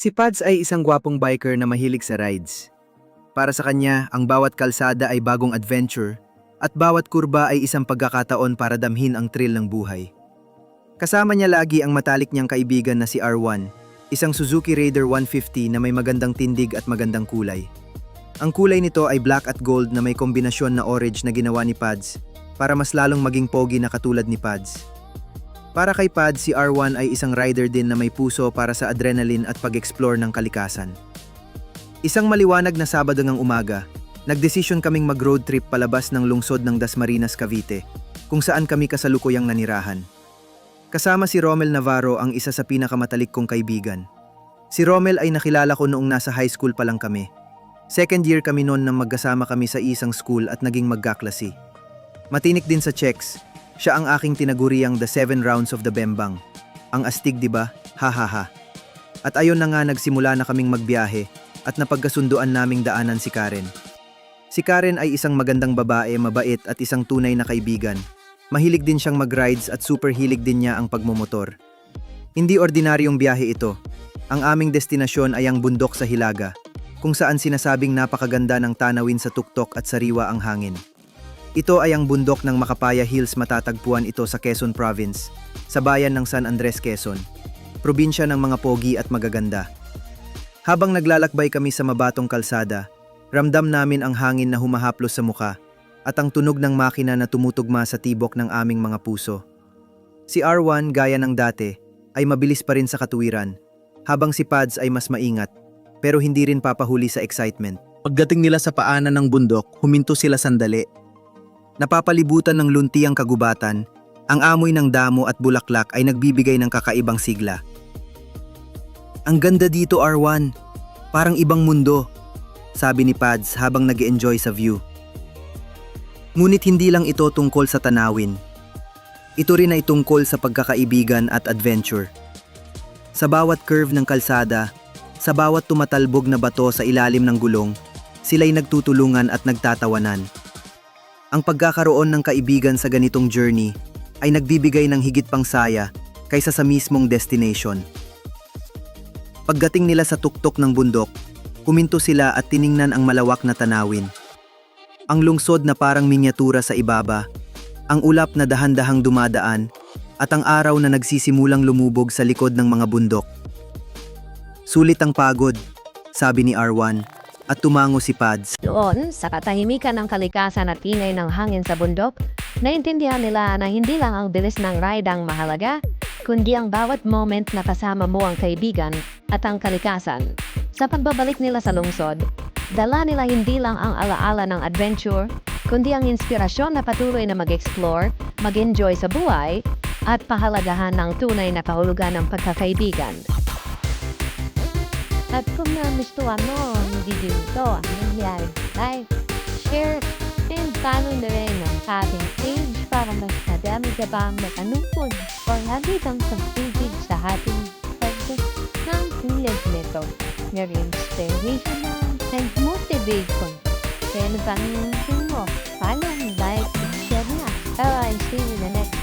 Si Pads ay isang gwapong biker na mahilig sa rides. Para sa kanya, ang bawat kalsada ay bagong adventure at bawat kurba ay isang pagkakataon para damhin ang thrill ng buhay. Kasama niya lagi ang matalik niyang kaibigan na si R1, isang Suzuki Raider 150 na may magandang tindig at magandang kulay. Ang kulay nito ay black at gold na may kombinasyon na orange na ginawa ni Pads para mas lalong maging pogi na katulad ni Pads. Para kay Pads, si R1 ay isang rider din na may puso para sa adrenaline at pag-explore ng kalikasan. Isang maliwanag na Sabado ng umaga, nagdesisyon kaming mag-road trip palabas ng lungsod ng Dasmariñas, Cavite, kung saan kami kasalukuyang nanirahan. Kasama si Romel Navarro ang isa sa pinakamatalik kong kaibigan. Si Romel ay nakilala ko noong nasa high school pa lang kami. Second year kami noon nang magkasama kami sa isang school at naging magkaklase. Matinik din sa checks. Siya ang aking tinaguriang the seven rounds of the bembang. Ang astig 'di ba? Ha ha ha. At ayon na nga nagsimula na kaming magbiyahe at napagkasunduan naming daanan si Karen. Si Karen ay isang magandang babae, mabait at isang tunay na kaibigan. Mahilig din siyang mag-rides at super hilig din niya ang pagmumotor. Hindi ordinaryong biyahe ito. Ang aming destinasyon ay ang bundok sa Hilaga, kung saan sinasabing napakaganda ng tanawin sa tuktok at sariwa ang hangin. Ito ay ang bundok ng Makapaya Hills matatagpuan ito sa Quezon Province, sa bayan ng San Andres, Quezon. Probinsya ng mga pogi at magaganda. Habang naglalakbay kami sa mabatong kalsada, ramdam namin ang hangin na humahaplos sa muka at ang tunog ng makina na tumutugma sa tibok ng aming mga puso. Si R1, gaya ng dati, ay mabilis pa rin sa katuwiran, habang si Pads ay mas maingat, pero hindi rin papahuli sa excitement. Pagdating nila sa paanan ng bundok, huminto sila sandali Napapalibutan ng lunti ang kagubatan, ang amoy ng damo at bulaklak ay nagbibigay ng kakaibang sigla. Ang ganda dito, R1. Parang ibang mundo, sabi ni Pads habang nag enjoy sa view. Ngunit hindi lang ito tungkol sa tanawin. Ito rin ay tungkol sa pagkakaibigan at adventure. Sa bawat curve ng kalsada, sa bawat tumatalbog na bato sa ilalim ng gulong, sila'y nagtutulungan at nagtatawanan. Ang pagkakaroon ng kaibigan sa ganitong journey ay nagbibigay ng higit pang saya kaysa sa mismong destination. Pagdating nila sa tuktok ng bundok, kuminto sila at tiningnan ang malawak na tanawin. Ang lungsod na parang minyatura sa ibaba, ang ulap na dahan-dahang dumadaan, at ang araw na nagsisimulang lumubog sa likod ng mga bundok. Sulit ang pagod, sabi ni Arwan, at tumango si Pads. Doon, sa katahimikan ng kalikasan at ingay ng hangin sa bundok, naintindihan nila na hindi lang ang bilis ng ride ang mahalaga, kundi ang bawat moment na kasama mo ang kaibigan at ang kalikasan. Sa pagbabalik nila sa lungsod, dala nila hindi lang ang alaala ng adventure, kundi ang inspirasyon na patuloy na mag-explore, mag-enjoy sa buhay, at pahalagahan ng tunay na kahulugan ng pagkakaibigan. At kung nagustuhan mo ang video ito, ang nangyari, like, share, and follow na rin ang ating page para mas madami ka pa matanungkod o lagi kang pag-ibig sa ating pagkas ng tulad nito. May inspiration and motivation. Kaya ano bang mo? Follow, like, and share na. Bye-bye. See you in the next